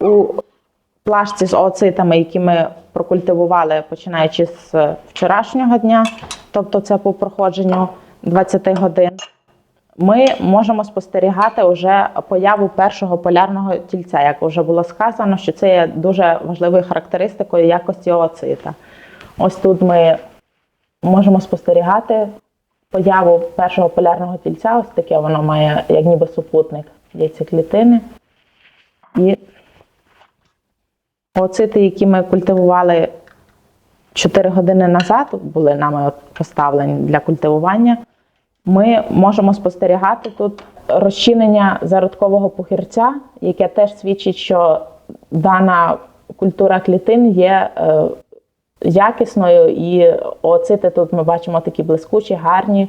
У плашці з ooцитами, які ми прокультивували починаючи з вчорашнього дня, тобто це по проходженню 20 годин, ми можемо спостерігати вже появу першого полярного тільця. Як вже було сказано, що це є дуже важливою характеристикою якості ooцита. Ось тут ми можемо спостерігати появу першого полярного тільця. Ось таке воно має, як ніби супутник яйцеклітини. І Оцити, які ми культивували 4 години назад, були нами поставлені для культивування. Ми можемо спостерігати тут розчинення зародкового пухирця, яке теж свідчить, що дана культура клітин є е, якісною, і оцити тут ми бачимо такі блискучі, гарні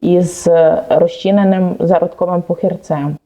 із е, розчиненим зародковим пухирцем.